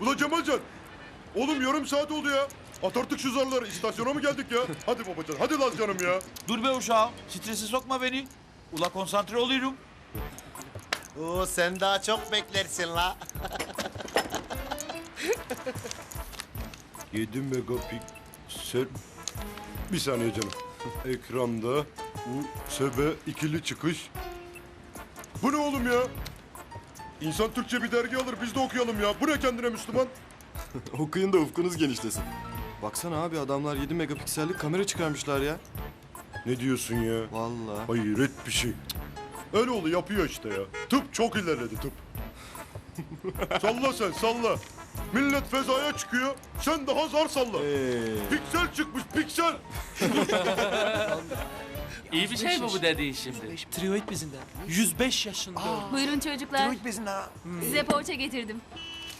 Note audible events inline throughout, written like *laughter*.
Ula Cemalcan. Oğlum yarım saat oldu ya. At artık şu zarları. İstasyona mı geldik ya? *laughs* Hadi babacan. Hadi lan canım ya. Dur be uşağım. Strese sokma beni. Ula konsantre oluyorum. Oo sen daha çok beklersin la. 7 megapiksel. Bir saniye canım. Ekranda USB ikili çıkış. Bu ne oğlum ya? İnsan Türkçe bir dergi alır biz de okuyalım ya. Bu ne kendine Müslüman? *laughs* Okuyun da ufkunuz genişlesin. Baksana abi adamlar 7 megapiksellik kamera çıkarmışlar ya. Ne diyorsun ya? Vallahi. Hayret bir şey. Öyle oldu yapıyor işte ya. Tıp çok ilerledi tıp. *laughs* salla sen salla. Millet fezaya çıkıyor. Sen daha zar salla. Piksel çıkmış piksel. *laughs* İyi bir şey mi bu dediğin şimdi? Tiroid bezinden. 105 yaşında. Buyurun çocuklar. Size poğaça getirdim.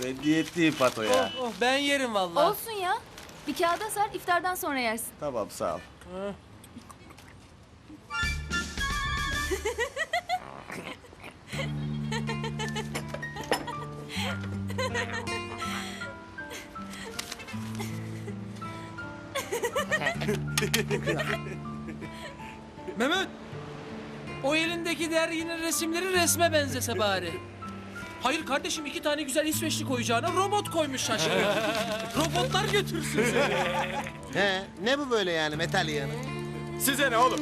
Ben diyetliyim Pato ya. Oh, ben yerim vallahi. Olsun ya. Bir kağıda sar iftardan sonra yersin. Tamam sağ ol. *laughs* *laughs* Mehmet. O elindeki derginin resimleri resme benzese bari. Hayır kardeşim iki tane güzel İsveçli koyacağına robot koymuş şaşırıyor. *laughs* Robotlar götürsün seni. He ne bu böyle yani metal yanı? Size ne oğlum?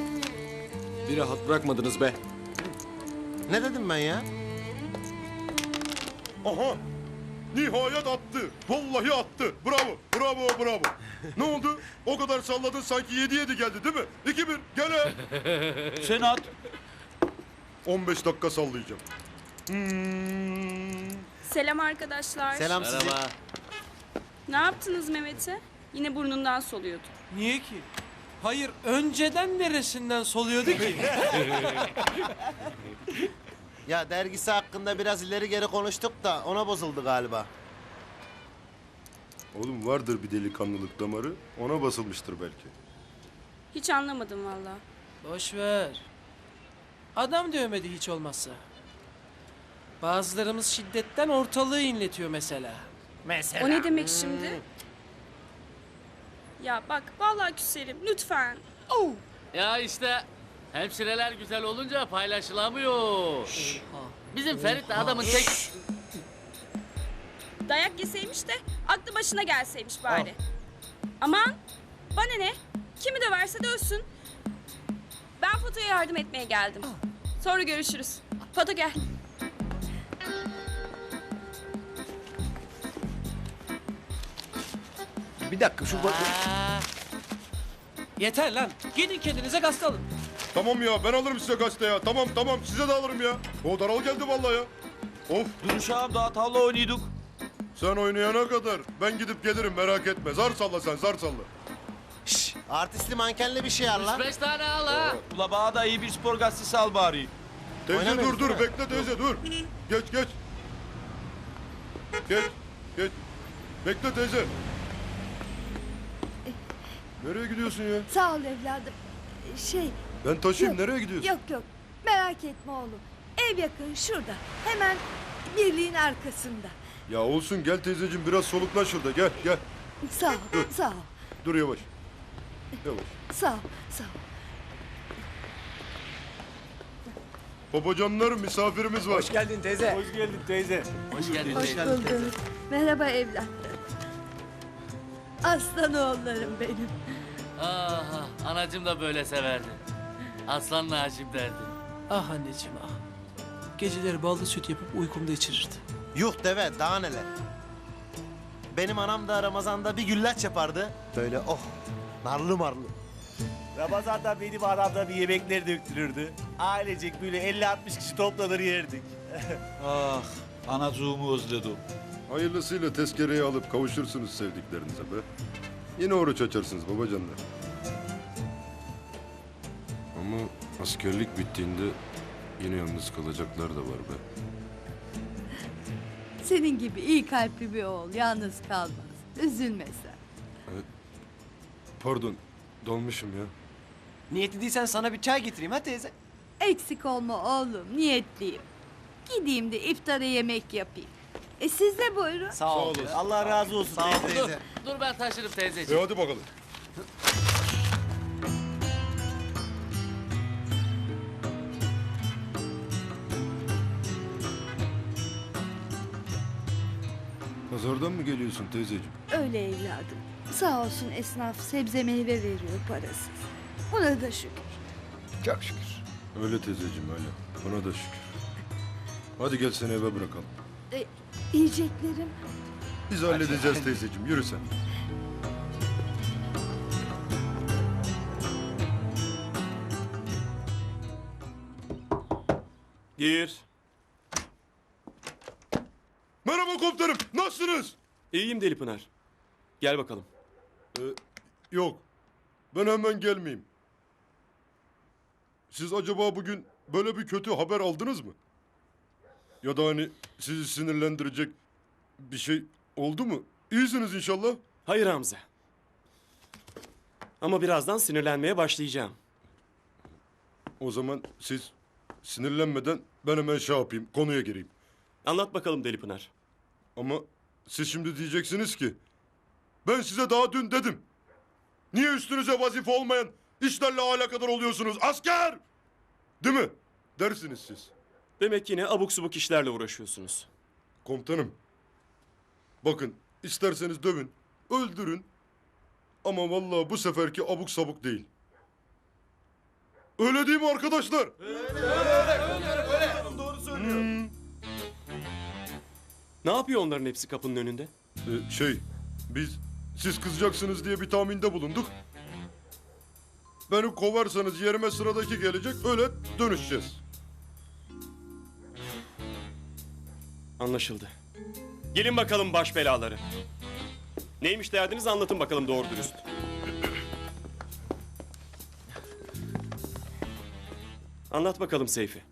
Bir rahat bırakmadınız be. Ne dedim ben ya? Aha. Nihayet attı. Vallahi attı. Bravo. Bravo bravo. ne oldu? O kadar salladın sanki 7-7 geldi değil mi? 2-1. Gele. Sen at. 15 dakika sallayacağım. Hmm. Selam arkadaşlar. Selam size. Merhaba. Ne yaptınız Mehmet'e? Yine burnundan soluyordu. Niye ki? Hayır önceden neresinden soluyordu ki? *laughs* Ya dergisi hakkında biraz ileri geri konuştuk da ona bozuldu galiba. Oğlum vardır bir delikanlılık damarı. Ona basılmıştır belki. Hiç anlamadım valla. Boş ver. Adam dövmedi hiç olmazsa. Bazılarımız şiddetten ortalığı inletiyor mesela. O ne demek şimdi? Ya bak vallahi küserim lütfen. Oh. Ya işte hemşireler güzel olunca paylaşılamıyor. Bizim Ferit de adamın tek... Dayak yeseymiş de aklı başına gelseymiş bari. Aman bana ne? Kimi döverse dövsün. Ben Fato'ya yardım etmeye geldim. Sonra görüşürüz. Fato gel. Bir dakika şu Aa. Yeter lan. Gidin kendinize gazete alın. Tamam ya ben alırım size gazete ya. Tamam tamam size de alırım ya. O daral geldi vallahi ya. Of Dur uşağım daha tavla oynuyorduk. sen oynayana kadar ben gidip gelirim merak etme. Zar salla sen zar salla. artistli mankenli bir şey al lan. Beş tane al ha. Ula bana da iyi bir spor gazetesi al bari. Teyze dur dur değil mi? bekle teyze dur. Geç geç. Geç geç. Bekle teyze. Nereye gidiyorsun ya? Sağ ol evladım. Şey, Ben taşıyayım Yok, nereye gidiyorsun? yok yok. Merak etme oğlum. Ev yakın şurada. Hemen birliğin arkasında. Ya olsun gel teyzeciğim biraz soluklan şurada gel gel. Sağ ol, sağ ol, Dur yavaş. Yavaş. sağ ol, sağ ol. Babacanlar misafirimiz var. Hoş geldin Hoş teyze. bulduk. Merhaba evlatlarım. Aslan oğullarım benim. Ah, ah, anacım da böyle severdi. Aslan Naci'm derdi. Ah anneciğim ah. Geceleri ballı süt yapıp uykumda içirirdi. Yuh deve daha neler. Benim anam da Ramazan'da bir güllaç yapardı. Böyle oh narlı marlı. Ramazan'da benim aramda bir yemekleri döktürürdü. Ailecek böyle 50-60 kişi toplanır yerdik. *laughs* Ah anacığımı özledim. Hayırlısıyla tezkereyi alıp kavuşursunuz sevdiklerinize be. Yine oruç açarsınız babacanlar. Ama askerlik bittiğinde yine yalnız kalacaklar da var be. Senin gibi iyi kalpli bir oğul yalnız kalmaz. Üzülme sen. Pardon, dalmışım ya. Niyetli değilsen sana bir çay getireyim ha teyze. Eksik olma oğlum, niyetliyim. Gideyim de iftara yemek yapayım. E siz de buyurun. Sağ ol. Allah razı olsun. Sağ ol teyze. teyze. Dur ben taşırım E teyzeciğim. hadi bakalım. Pazardan mı geliyorsun teyzeciğim? Öyle evladım. Sağ olsun esnaf sebze meyve veriyor parasız. Buna da şükür. Çok şükür. Öyle teyzeciğim öyle. Buna da şükür. Hadi gel seni eve bırakalım. E, yiyeceklerim. Biz halledeceğiz teyzeciğim. Yürü sen. Gir. Merhaba komutanım. Nasılsınız? İyiyim Deli Pınar. Gel bakalım. Yok. Ben hemen gelmeyeyim. Siz acaba bugün böyle bir kötü haber aldınız mı? Ya da hani sizi sinirlendirecek bir şey oldu mu? İyisiniz inşallah. Hayır Hamza. Ama birazdan sinirlenmeye başlayacağım. O zaman siz sinirlenmeden ben hemen şey yapayım, konuya gireyim. Anlat bakalım Deli Pınar. Ama siz şimdi diyeceksiniz ki ben size daha dün dedim. Niye üstünüze vazife olmayan işlerle alakadar oluyorsunuz asker? Değil mi? Dersiniz siz. Demek yine abuk subuk işlerle uğraşıyorsunuz. Komutanım. Bakın isterseniz dövün, öldürün. Ama vallahi bu seferki abuk sabuk değil. Öyle değil mi arkadaşlar? Ne yapıyor onların hepsi kapının önünde? Ee, şey, biz siz kızacaksınız diye bir tahminde bulunduk. Beni kovarsanız yerime sıradaki gelecek, öyle dönüşeceğiz. Anlaşıldı. Gelin bakalım baş belaları. Neymiş derdiniz anlatın bakalım doğru dürüst. Anlat bakalım Seyfi.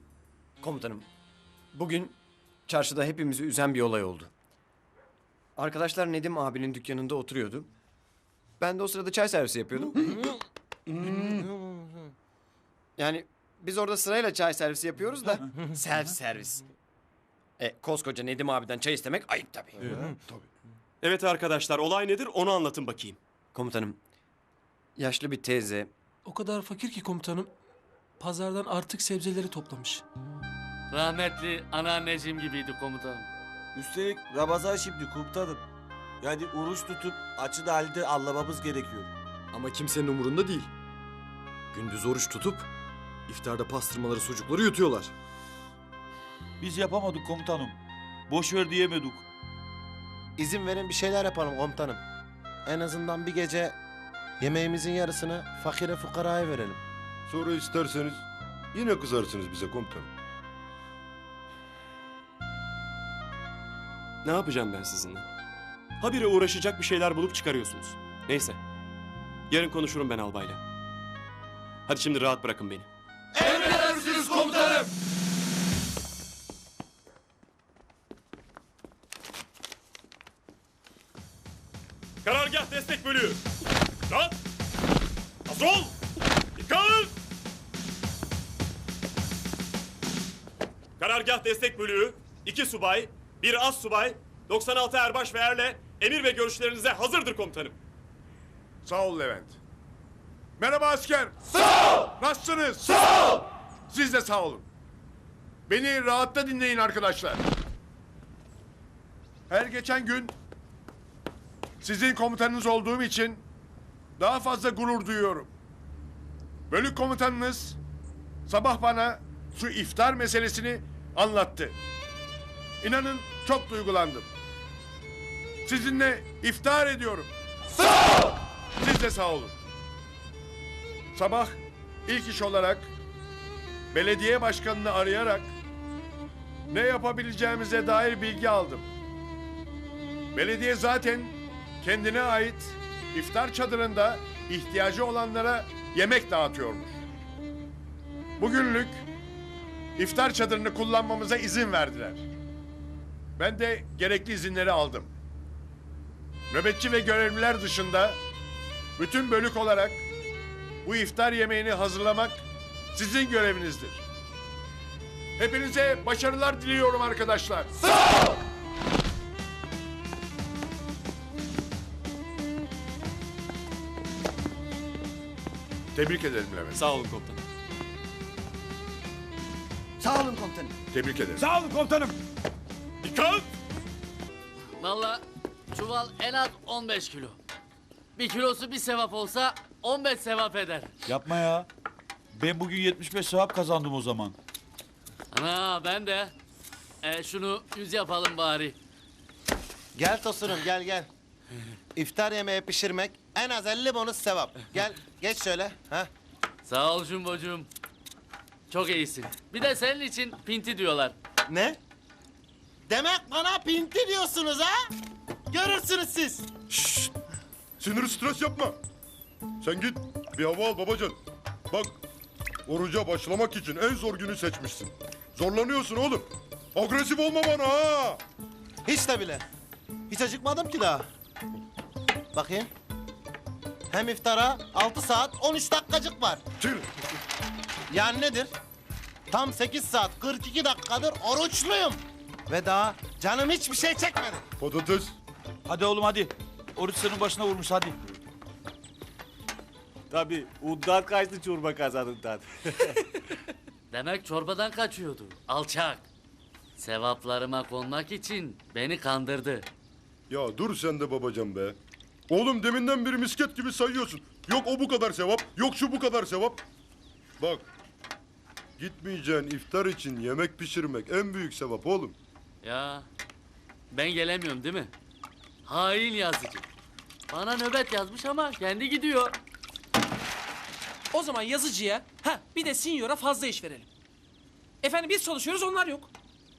Komutanım, bugün çarşıda hepimizi üzen bir olay oldu. Arkadaşlar Nedim abinin dükkanında oturuyordu. Ben de o sırada çay servisi yapıyordum. yani biz orada sırayla çay servisi yapıyoruz da self servis. E, koskoca Nedim abiden çay istemek ayıp tabii. Evet arkadaşlar olay nedir onu anlatın bakayım. Komutanım, yaşlı bir teyze O kadar fakir ki komutanım. Pazardan artık sebzeleri toplamış. Rahmetli anneanneciğim gibiydi komutanım. Üstelik Ramazan şimdi komutanım. Yani oruç tutup açın halde anlamamız gerekiyor. Ama kimsenin umurunda değil. Gündüz oruç tutup iftarda pastırmaları sucukları yutuyorlar. Biz yapamadık komutanım. Boş ver diyemedik. İzin verin bir şeyler yapalım komutanım. En azından bir gece yemeğimizin yarısını fakire fukaraya verelim. Sonra isterseniz yine kızarsınız bize komutanım. Ne yapacağım ben sizinle? Habire uğraşacak bir şeyler bulup çıkarıyorsunuz. Neyse. Yarın konuşurum ben albayla. Hadi şimdi rahat bırakın beni. Karargah destek bölüğü. Rahat. Hazır ol. Dikkat. Karargah destek bölüğü. iki subay, bir az subay, 96 erbaş ve erle emir ve görüşlerinize hazırdır komutanım. Sağ ol Levent. Merhaba asker. Sağ ol. Nasılsınız? Sağ ol. Siz de sağ olun. Beni rahatta dinleyin arkadaşlar. Her geçen gün sizin komutanınız olduğum için daha fazla gurur duyuyorum. Bölük komutanınız sabah bana şu iftar meselesini anlattı. İnanın çok duygulandım. Sizinle iftar ediyorum. Siz de sağ olun. Sabah ilk iş olarak belediye başkanını arayarak ne yapabileceğimize dair bilgi aldım. Belediye zaten kendine ait iftar çadırında ihtiyacı olanlara yemek dağıtıyormuş. Bugünlük iftar çadırını kullanmamıza izin verdiler. Ben de gerekli izinleri aldım. Nöbetçi ve görevliler dışında bütün bölük olarak bu iftar yemeğini hazırlamak sizin görevinizdir. Hepinize başarılar diliyorum arkadaşlar. Sağ ol! Tebrik ederim Levent. Sağ olun komutanım. Sağ olun komutanım. Tebrik ederim. Sağ olun komutanım. Dikkat! Valla çuval en az 15 kilo. Bir kilosu bir sevap olsa 15 sevap eder. Yapma ya. Ben bugün 75 sevap kazandım o zaman. Ana ben de. E, şunu yüz yapalım bari. Gel Tosun'um gel gel. İftar yemeği pişirmek en az 50 bonus sevap. Gel geç şöyle. Ha? Sağ ol Jumbo'cum. Çok iyisin. Bir de senin için pinti diyorlar. Ne? Demek bana pinti diyorsunuz ha? Görürsünüz siz. Sinir stres yapma. Sen git bir hava al babacan. Bak oruca başlamak için en zor günü seçmişsin. Zorlanıyorsun oğlum. Agresif olma bana ha. Hiç de bile. Hiç acıkmadım ki daha. Bakayım. Hem iftara 6 saat 13 dakikacık var. Çil. Yani nedir? Tam 8 saat 42 dakikadır oruçluyum. Ve daha canım hiçbir şey çekmedi. Patates. Hadi oğlum hadi. Oruç senin başına vurmuş hadi. Tabii undan kaçtı çorba kazanından. *laughs* Demek çorbadan kaçıyordu. Alçak. Sevaplarıma konmak için beni kandırdı. Ya dur sen de babacan be. Oğlum deminden beri misket gibi sayıyorsun. Yok o bu kadar sevap, yok şu bu kadar sevap. Bak, gitmeyeceğin iftar için yemek pişirmek en büyük sevap oğlum. Ya ben gelemiyorum değil mi? Hain yazıcı. Bana nöbet yazmış ama kendi gidiyor. O zaman yazıcıya, ha bir de sinyora fazla iş verelim. Efendim biz çalışıyoruz onlar yok.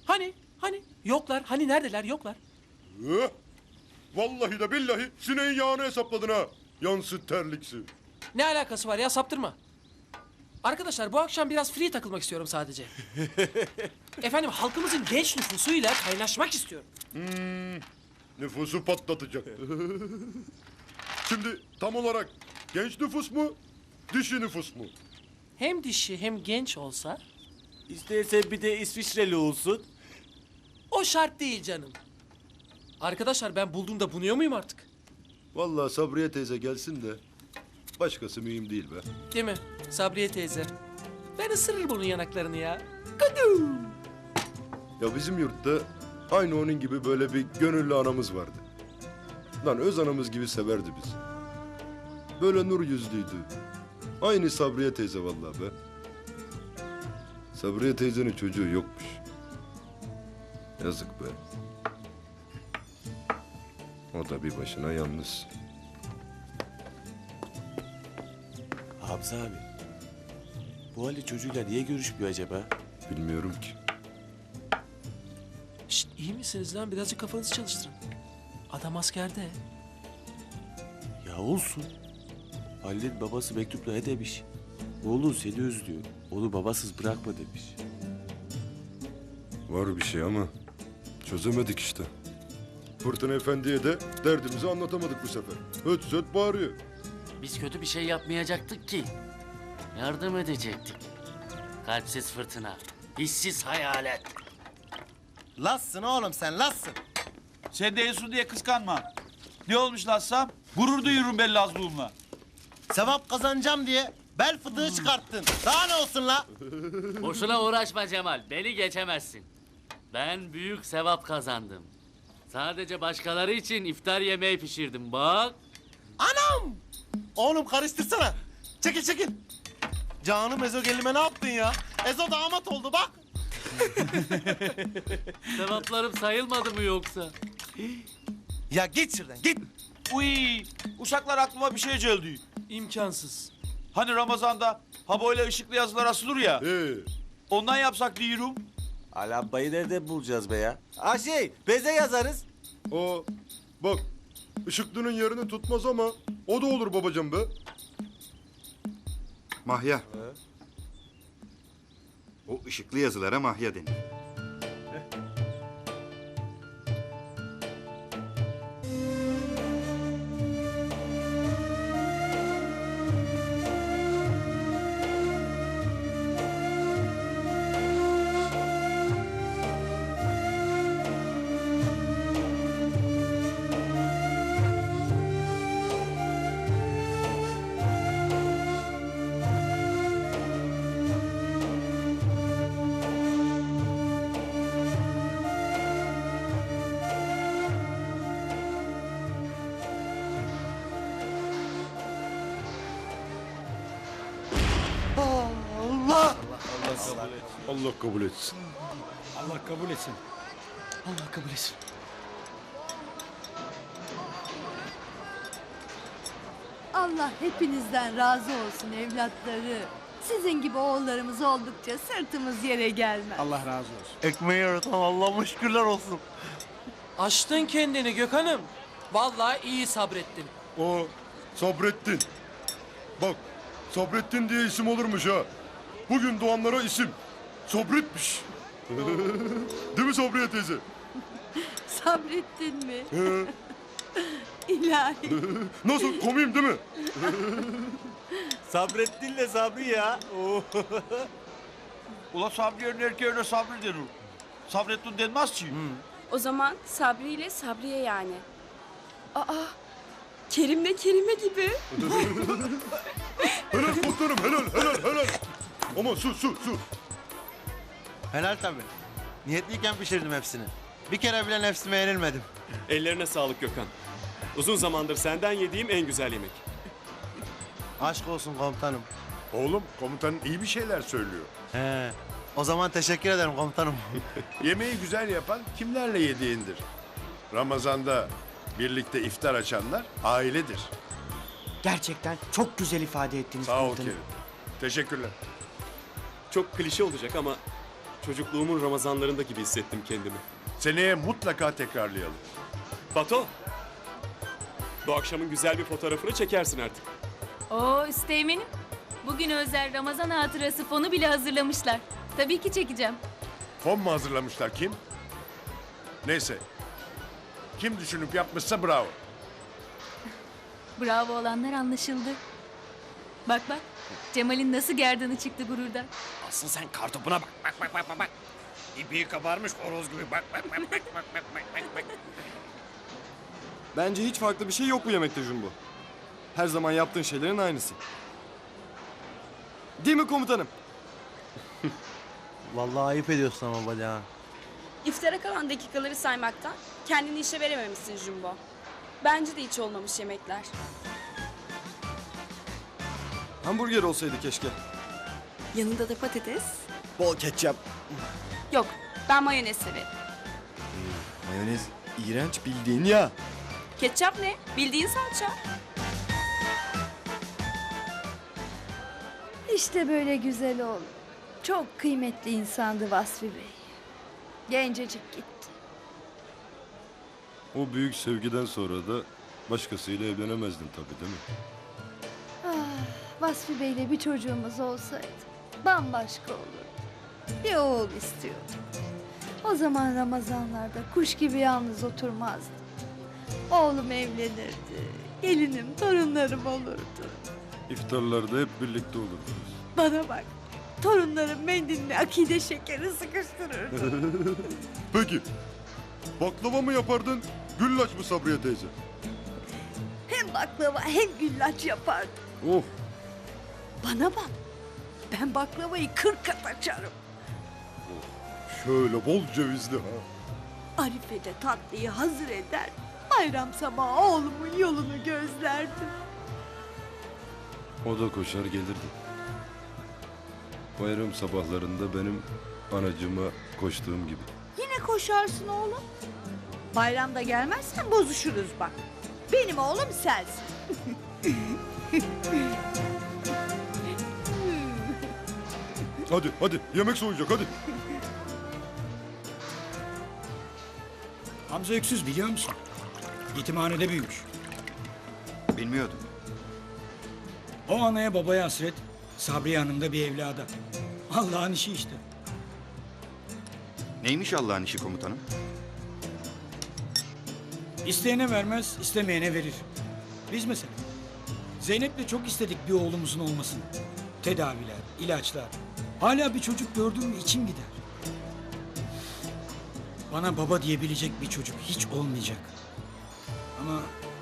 Hani, hani? Yoklar, hani neredeler yoklar. Eh, Vallahi de billahi sineğin yağını hesapladın ha. Yansı terliksi. Ne alakası var ya saptırma. Arkadaşlar bu akşam biraz free takılmak istiyorum sadece. *laughs* Efendim halkımızın genç nüfusuyla kaynaşmak istiyorum. Nüfusu patlatacak. *laughs* Şimdi tam olarak genç nüfus mu, dişi nüfus mu? Hem dişi hem genç olsa İstersen bir de İsviçreli olsun. o şart değil canım. Arkadaşlar ben bulduğumda bunuyor muyum artık? Vallahi Sabriye teyze gelsin de başkası mühim değil be. Değil mi? Sabriye teyze. Ben ısırır bunun yanaklarını ya. Kudu. Ya bizim yurtta aynı onun gibi böyle bir gönüllü anamız vardı. Lan öz anamız gibi severdi bizi. Böyle nur yüzlüydü. Aynı Sabriye teyze vallahi be. Sabriye teyzenin çocuğu yokmuş. Yazık be. O da bir başına yalnız. Hamza abi. Bu Ali çocuğuyla niye görüşmüyor acaba? Bilmiyorum ki. Şşt iyi misiniz lan? Birazcık kafanızı çalıştırın. Adam askerde. Ya olsun. Ali'nin babası mektupla ne demiş? Oğlun seni özlüyor. Onu babasız bırakma demiş. Var bir şey ama çözemedik işte. Fırtına Efendi'ye de derdimizi anlatamadık bu sefer. Öt söt bağırıyor. Biz kötü bir şey yapmayacaktık ki. Yardım edecektik. Kalpsiz fırtına. Hissiz hayalet. Lassın oğlum sen lassın. Sen de Esu diye kıskanma. Ne olmuş Lassam? Gurur duyuyorum ben Lazluğumla. Sevap kazanacağım diye bel fıtığı çıkarttın. Daha ne olsun la? Boşuna uğraşma Cemal. Beni geçemezsin. Ben büyük sevap kazandım. Sadece başkaları için iftar yemeği pişirdim bak. Anam! Oğlum karıştırsana. Çekil çekil. Canım Ezo gelime ne yaptın ya? Ezo damat oldu bak. *laughs* Sevaplarım sayılmadı mı yoksa? Ya git şuradan git. Uy, uşaklar aklıma bir şey geldi. İmkansız. Hani Ramazan'da ha böyle ışıklı yazılar asılır ya. Ee, Ondan yapsak diyorum. Alambayı nereden bulacağız be ya? Ha şey, beze yazarız. o bak ışıklının yerini tutmaz ama o da olur babacan be. Mahya. O ışıklı yazılara mahya denir. Allah kabul etsin. Allah kabul etsin. Allah kabul etsin. Allah hepinizden razı olsun evlatları. Sizin gibi oğullarımız oldukça sırtımız yere gelmez. Allah razı olsun. Ekmeği yaratan Allah'ıma şükürler olsun. Açtın kendini Gökhan'ım. Vallahi iyi sabrettin. O Sabrettin. Bak Sabrettin diye isim olurmuş ha. Bugün doğanlara isim. Sabretmiş. Değil mi Sabriye teyze? Sabrettin mi? He. *laughs* İlahi. Nasıl komiyim değil mi? Sabrettin'le Sabri ya. Oo. Ula Sabriye'nin erkeğine Sabri denir. Sabrettin denmez ki. O zaman Sabri ile Sabriye yani. Aa, Kerim'le Kerime gibi. Helal komutanım helal helal helal. Ama su su su. Helal tabii. Niyetliyken pişirdim hepsini. Bir kere bile nefsime yenilmedim. Ellerine sağlık Gökhan. Uzun zamandır senden yediğim en güzel yemek. Aşk olsun komutanım. Oğlum komutanın iyi bir şeyler söylüyor. He. O zaman teşekkür ederim komutanım. *laughs* Yemeği güzel yapan kimlerle yediğindir. Ramazanda birlikte iftar açanlar ailedir. Gerçekten çok güzel ifade ettiniz Sağ ol komutanım. Kerim. Teşekkürler. Çok klişe olacak ama çocukluğumun Ramazanlarında gibi hissettim kendimi. Seneye mutlaka tekrarlayalım. Bato, bu akşamın güzel bir fotoğrafını çekersin artık. Oo Üsteğmen'im. Bugün özel Ramazan hatırası fonu bile hazırlamışlar. Tabii ki çekeceğim. Fon mu hazırlamışlar kim? Neyse. Kim düşünüp yapmışsa bravo. Bravo olanlar anlaşıldı. Bak bak. Cemal'in nasıl gerdanı çıktı gururdan. Asıl sen kartopuna bak. Bak bak bak bak. bak. İpi kabarmış horoz gibi. Bak bak bak bak bak bak bak bak. Bence hiç farklı bir şey yok bu yemekte Jumbo. Her zaman yaptığın şeylerin aynısı. Değil mi komutanım? Vallahi ayıp ediyorsun ama bacağı. İftara kalan dakikaları saymaktan kendini işe verememişsin Jumbo. Bence de hiç olmamış yemekler. Hamburger olsaydı keşke. Yanında da patates. Bol ketçap. Yok, ben mayonez severim. Mayonez iğrenç bildiğin ya. Ketçap ne? Bildiğin salça. İşte böyle güzel oğlum. Çok kıymetli insandı Vasfi Bey. Gencecik gitti. O büyük sevgiden sonra da başkasıyla evlenemezdin tabii değil mi? Vasfi Bey'le bir çocuğumuz olsaydı bambaşka olurdu. Bir oğul istiyordum. O zaman Ramazanlarda kuş gibi yalnız oturmazdım. Oğlum evlenirdi. Gelinim, torunlarım olurdu. İftarlarda hep birlikte olurdunuz. Bana bak. Torunlarım mendiline akide şekeri sıkıştırırdı. *laughs* Peki. Baklava mı yapardın, güllaç mı Sabriye teyze? hem baklava hem güllaç yapardı. Oh, Bana bak. Ben baklavayı kırk kat açarım. şöyle bol cevizli ha. Arife de tatlıyı hazır eder. Bayram sabahı oğlumun yolunu gözlerdim. O da koşar gelirdi. Bayram sabahlarında benim anacıma koştuğum gibi. Yine koşarsın oğlum. Bayramda gelmezsen bozuşuruz bak. Benim oğlum sensin. *laughs* Hadi hadi yemek soğuyacak hadi. Hamza Öksüz biliyor musun? Yetimhanede büyümüş. Bilmiyordum. O anaya babaya hasret, Sabriye Hanım da bir evlada. Allah'ın işi işte. Neymiş Allah'ın işi komutanım? İsteyene vermez, istemeyene verir. Biz mesela. Zeynep'le çok istedik bir oğlumuzun olmasını. Tedaviler, ilaçlar. Hala bir çocuk gördüm mü içim gider. Bana baba diyebilecek bir çocuk hiç olmayacak. Ama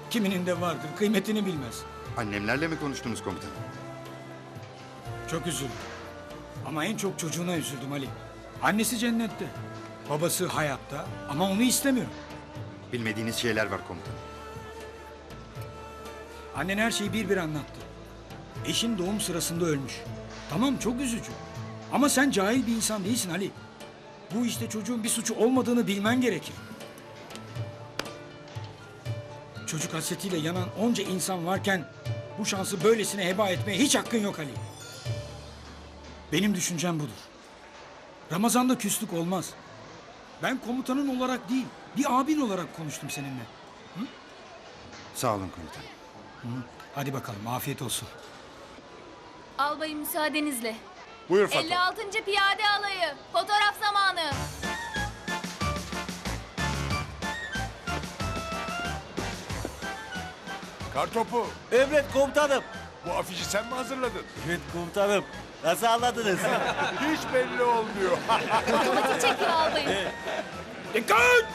kiminin de vardır, kıymetini bilmez. Annemlerle mi konuştunuz komutanım? Çok üzüldüm. Ama en çok çocuğuna üzüldüm Ali. Annesi cennette. Babası hayatta ama onu istemiyor. Bilmediğiniz şeyler var komutanım. Annen her şeyi bir bir anlattı. Eşin doğum sırasında ölmüş. Tamam çok üzücü. Ama sen cahil bir insan değilsin Ali. Bu işte çocuğun bir suçu olmadığını bilmen gerekir. Çocuk hasretiyle yanan onca insan varken bu şansı böylesine heba etmeye hiç hakkın yok Ali. Benim düşüncem budur. Ramazan'da küslük olmaz. Ben komutanın olarak değil, bir abin olarak konuştum seninle. Sağ olun komutanım. Hadi bakalım, afiyet olsun. Albayım müsaadenizle. Buyur Fato. 56. Piyade Alayı. Fotoğraf zamanı. Kartopu Emret komutanım. bu afişi sen mi hazırladın? Evet komutanım. Nasıl anladınız? *laughs* Hiç belli olmuyor. Otomatik çekiyor albayım. Dikkat!